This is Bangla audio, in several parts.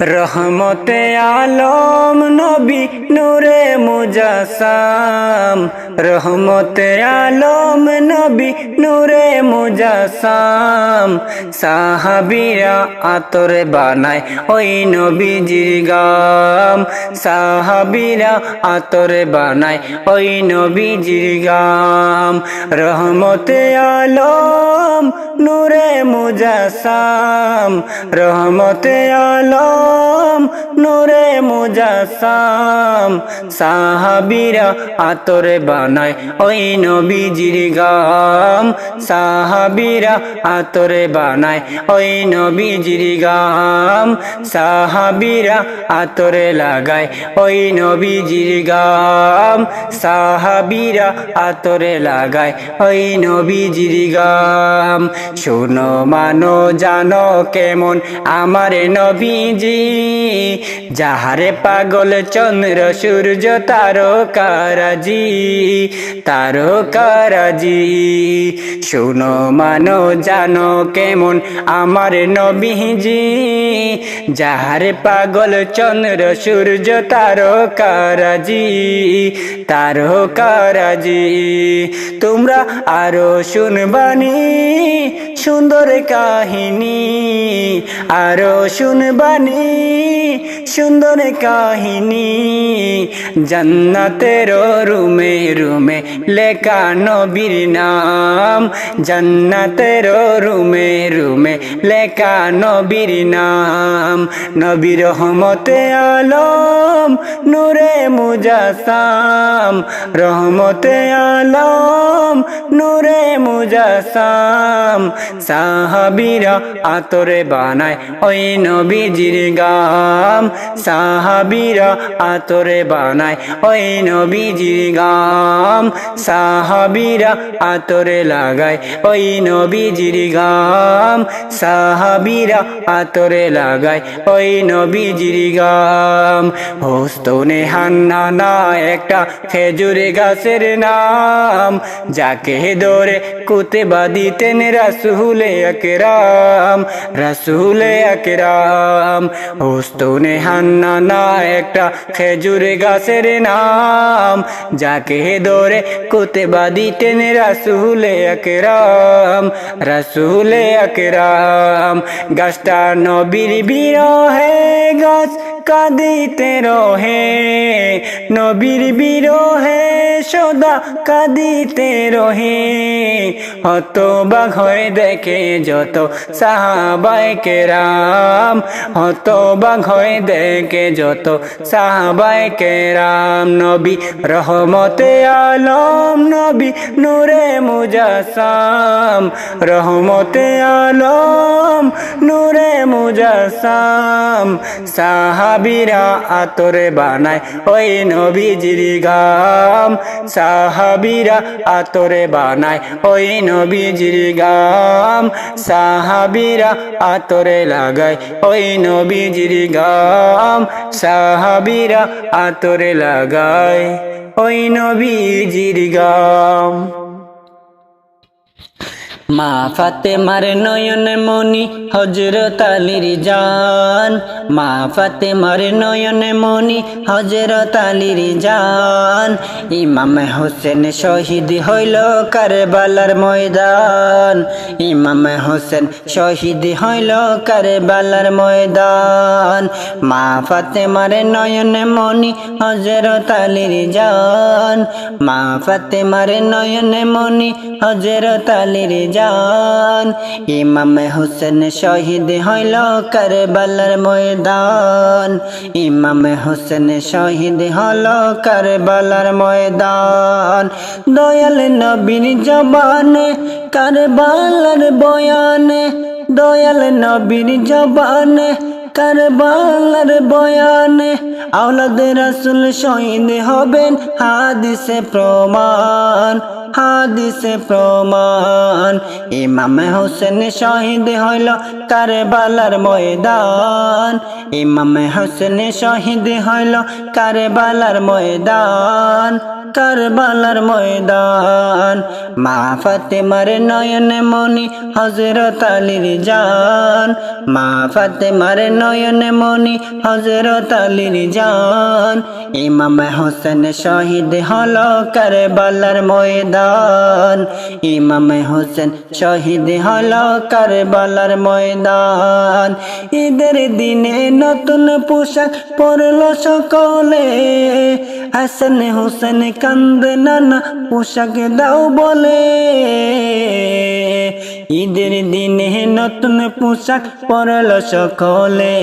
রহমতে আলম নবী নূরে মুজাসাম। রহমতে আলম নবী নূরে মুজাসাম। সাহাবিরা আতরে বানায় ওই নবীজির গাম। সাহাবিরা আতরে বানায় ওই নবীজির গাম। রহমতে আলম নূরে মুজাসাম। রহমতে আলম নূরে মুজাসাম সাহাবিরা আতরে বানায় ওই নবীজির গাম। সাহাবিরা আতরে বানায় ওই নবীজির গাম। সাহাবিরা আতরে লাগায় ওই নবীজির গাম। সাহাবিরা আতরে লাগায় ওই নবীজির গাম। শোনো মানো, জানো কেমন আমার নবীজি যাহারে পাগল চন্দ্র, সূর্য তারকারাজি তারকারাজি। শোনো মানো, জানো কেমন আমার নবীজি, যাহারে পাগল চন্দ্র, সূর্য তারকারাজি তারকারাজি। তোমরা আরও শুনবানি সুন্দর কাহিনী, আরও শুনবানি। সুন্দর কাহিনী, জান্নাতের রুমে রুমে লেখা নবীর নাম। জান্নাতের রুমে রুমে লেখা নবীর নাম। নবীর রহমতে আলম, নূরে মুজাসাম। রহমতে আলম, নূরে মুজাসাম। সাহাবিরা আতরে বানায় ওই নবীজির গাম। সাহাবিরা আতরে বানায় ওই নবীজির গাম। সাহাবিরা আতরে লাগায় ওই নবীজির গাম। সাহাবিরা আতরে লাগায় ওই নবীজির গাম। হোস্তনে হান্না না একটা খেজুর গাছের নাম। যাকে ধরে কুতে বাদিতেন রাসুলে একরাম রাসুলে একরাম হোস্তনে হান্না না একটা খেজুর গাছের নাম। যাকে ধরে কুতে বাদিতেন রাসুলে একরাম রাসুলে একরাম গাছটা নবীর বিরহে, গাছ কাঁদিতে রহে। নবীর বিরহে, সদা কাঁদিতে রহে। হতবাক হয়ে দেখে যত সাহাবাই কেরাম, হতবাক হয়ে দেখে যত সাহাবাই কেরাম। নবী রহমতে আলম, নবী নূরে মুজাসাম রহমতে আলম, নূরে মুজাসাম সাহাবিরা আতরে বানায় ওই নবীজির গাম সাহাবিরা আতরে বানায় ওই নবীজির গাম সাহাবিরা আতরে লাগায় ওই নবীজির গাম। সাহাবিরা আতরে লাগায় ওই নবীজির গাম। মা ফাতেমার নয়ন মনি হজরত আলীর জান। মা ফাতেমার নয়ন মনি হজরত আলীর জান। ইমাম হোসেন শহীদ হইল কারবালার ময়দান। ইমাম হোসেন শহীদ হইল কারবালার ময়দান। মা ফাতেমার নয়ন মনি হজরত আলীর জান। মা ফাতেমার নয়ন মনি হজরত আলীর জান। ইমাম হোসেন শহীদ হইল কারবালার ময়দান। ইমাম হোসেন শহীদ হল কারবালার ময়দান। দয়াল নবীর জবানে, কারবালার বয়ানে। দয়াল নবীর জবানে, কারবালার বয়ানে। আওলাদ রাসুল শহীদ হবেন হাদিসে প্রমাণ। হাদিসে প্রমাণ। ইমাম হোসেন শহীদ হইল কারবালার ময়দান। ইমাম হোসেন শহীদ হইল কারবালার ময়দান। কারবালার ময়দান। মা ফাতেমার নয়ন মনি হজরত আলীর জান। মা ফাতেমার নয়ন মনি হজরত আলীর জান। ইমাম হোসেন শহীদ হল কারবালার ময়দান। ইমাম হোসেন শহীদ হল কারবালার ময়দান। ঈদের দিনে নতুন পোশাক পরল সকলে। হাসান হোসেন কান্দ নানা পোশাক দাও বলে। ঈদের দিনে নতুন পোশাক পরল সকলে।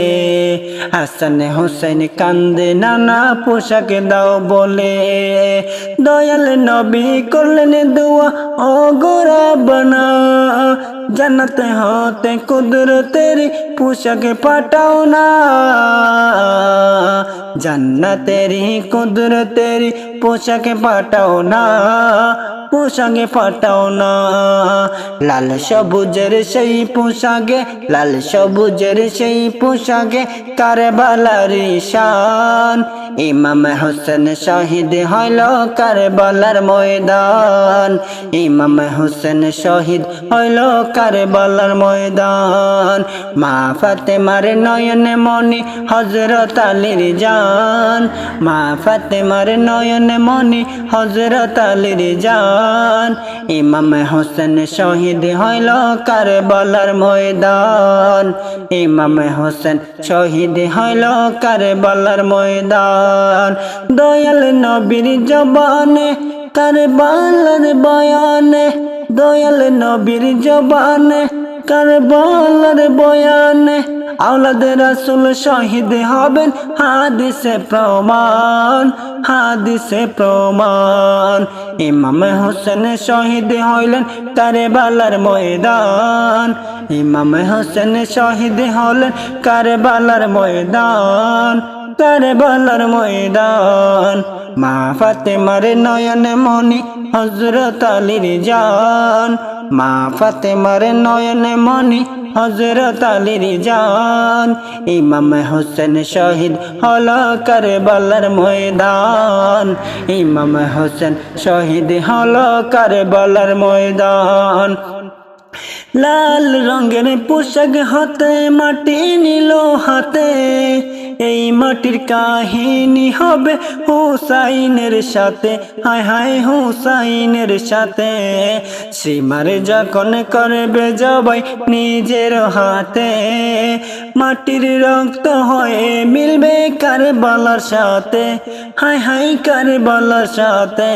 হাসান হোসেন কান্দে নানা পোশাক দাও বলে। দয়াল নবী করলেন দোয়া ও গোরা বনা জান্নাতে হতে কুদরতের পোশাক পাঠাও না। জান্নাতের কুদরতের পোশাক পাঠাও না। পোশাকে পাঠাও না। লাল সবুজের সেই পোশাকে, লাল সবুজের সেই পোশাকে কারবালার শান ইমাম হোসেন শহীদ হইল কারবালার ময়দান। ইমাম হোসেন শহীদ হইল কারবালার ময়দান। মা ফাতেমার নয়নে মনি হজরত আলীর জান। মা ফাতেমার নয়নে মনি হজরত আলীর জান। ইমাম হোসেন শহীদ হইল কারবালার ময়দান। ইমাম হোসেন শহীদ হইল কারবালার ময়দান। দয়াল নবীর জবানে, কারবালার বয়ানে, দয়াল নবীর জবানে, কারবালার বয়ানে আওলাদ রাসুল শহীদ হবেন, হাদিসে প্রমাণ হাদিসে প্রমাণ। ইমাম হোসেন শহীদ হইলেন কারবালার ময়দান। ইমাম হোসেন শহীদ হলেন কারবালার ময়দান কারবালার ময়দান। মা ফাতেমার নয়ন মনি হজরত আলীর জান। মা ফাতেমার নয়ন মনি হজরত আলীর জান, ইমাম হোসেন শহীদ হল কারবালার ময়দান। ইমাম হোসেন শহীদ হল কারবালার ময়দান। লাল রঙের পোশাক হাতে, মাটি নিল হাতে। এই মাটির কাহিনী হবে হুসাইনের সাথে। হায় হায় হুসাইনের সাথে। সীমার যখন করবে জবাই নিজের হাতে, মাটির রক্ত হয়ে মিলবে কার বলার সাথে। হায় হায় কার বলার সাথে।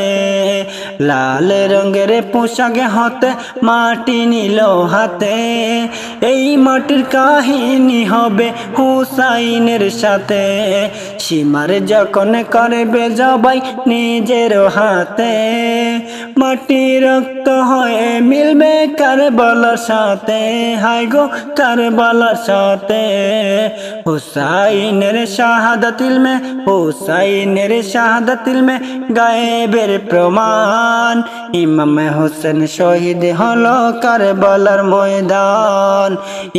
লাল রঙের পোশাক হতে মাটি নিল হাতে। এই মাটির কাহিনী হবে হুসাইনের সাথে। সাথে সীমার যখন করবে জবাই নিজের হাতে। মাটি রক্ত হয়ে মিলবে কার বলার সাথে। হাই গো কার বলার সাথে। হুসাইনের শাহাদাতিল মে, হুসাইনের শাহাদাতিল মে গায়েবের প্রমাণ। ইমাম হোসেন শহীদ হলো কারবালার ময়দান।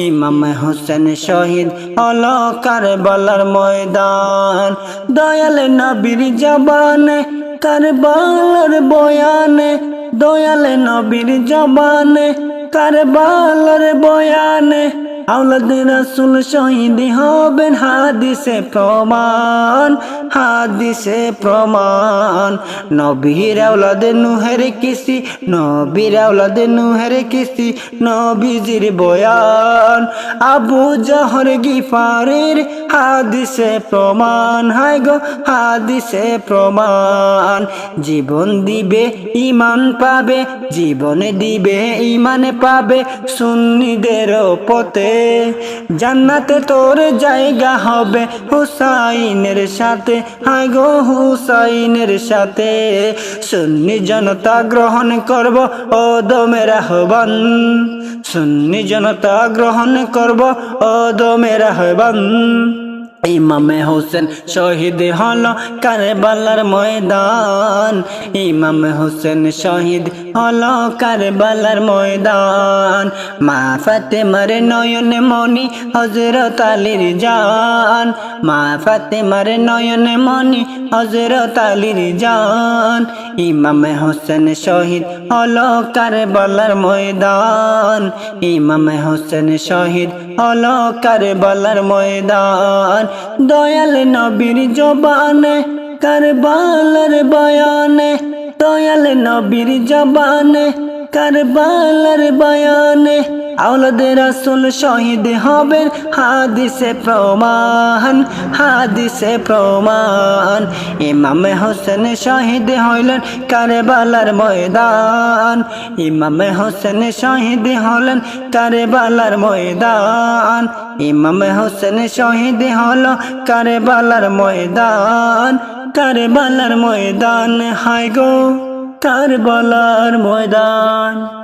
ইমাম হোসেন শহীদ হলো কারবালার ময়দান। দয়াল নবীর জবানে, কারবালার বয়ানে, দয়াল নবীর জবানে, কারবালার বয়ানে আউলাদ রাসুল শহীদ হবেন হাদিসে প্রমাণ। হাদিসে প্রমাণ। নবীর আওলাদ নুহের কিসি নবীর আওলাদ নুহের কিসি নবীজির বয়ান। আবু জহর গিফারের হাদিসে প্রমাণ। হায় গো, হাদিসে প্রমাণ। জীবন দিবে ইমান পাবে, জীবন দিবে ইমান পাবে সুন্নিদের পথে। জান্নাতে তোর জায়গা হবে হুসাইনের সাথে। হায় গো হুসাইনের সাথে। সুন্নি জনতা গ্রহণ করব ও দমের আহ্বান। সুন্নি জনতা গ্রহণ করব ও দমের আহ্বান। ইমামে হোসেন শহীদ হল কারবালার ময়দান। ইমাম হোসেন শহীদ হল কারবালার ময়দান। মা ফাতেমার নয়ন মনি হজরত আলীর জান। মা ফাতেমার নয়নে মনি হজরত আলীর জান। ইমাম হোসেন শহীদ হলো কারবালার ময়দান। ইমাম হোসেন শহীদ হলো কারবালার ময়দান। দয়াল নবীর জবানে, কারবালার বয়ানে। দয়াল নবীর জবানে, কারবালার বয়ানে। আওলাদের রাসূল শহীদ হবেন, হাদিসে প্রমাণ হাদিসে প্রমাণ। ইমাম হোসেন শহীদ হইলেন কারবালার ময়দান। ইমাম হোসেন শহীদ হলেন কারবালার ময়দান। ইমাম হোসেন শহীদ হলো কারবালার ময়দান। কারবালার ময়দান হাই গো, কারবালার ময়দান।